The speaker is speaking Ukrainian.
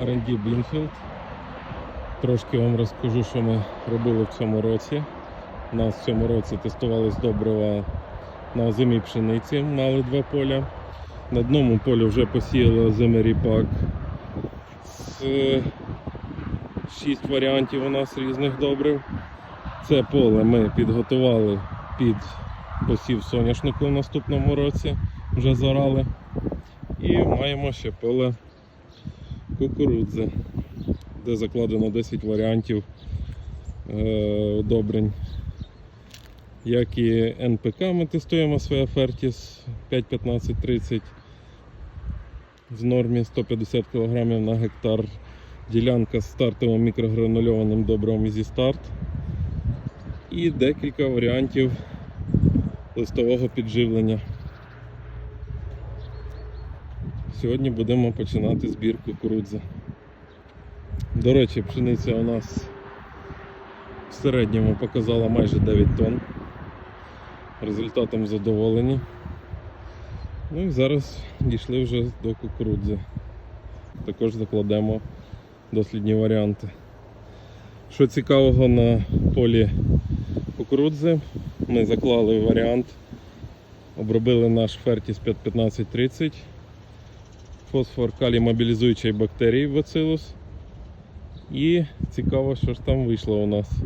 R&D Блінфілд. Трошки вам розкажу, що ми робили в цьому році. У нас в цьому році тестувались добрива на озимій пшениці, мали два поля. На одному полі вже посіяли озимий ріпак. З 6 варіантів у нас різних добрив. Це поле ми підготували під посів соняшнику в наступному році, вже зорали. І маємо ще поле кукурудзи, де закладено 10 варіантів е, удобрень. Як і НПК ми тестуємо своє Фертіс 5-15-30 в нормі 150 кг на гектар. Ділянка з стартовим мікрогранульованим добривом зі старт. І декілька варіантів листового підживлення. Сьогодні будемо починати збір кукурудзи. До речі, пшениця у нас в середньому показала майже 9 тонн. Результатом задоволені. Ну і зараз дійшли вже до кукурудзи. Також закладемо дослідні варіанти. Що цікавого на полі кукурудзи, ми заклали варіант, обробили наш Фертіс 51530, фосфор калій мобілізуючої бактерії бацилус. І цікаво, що ж там вийшло у нас.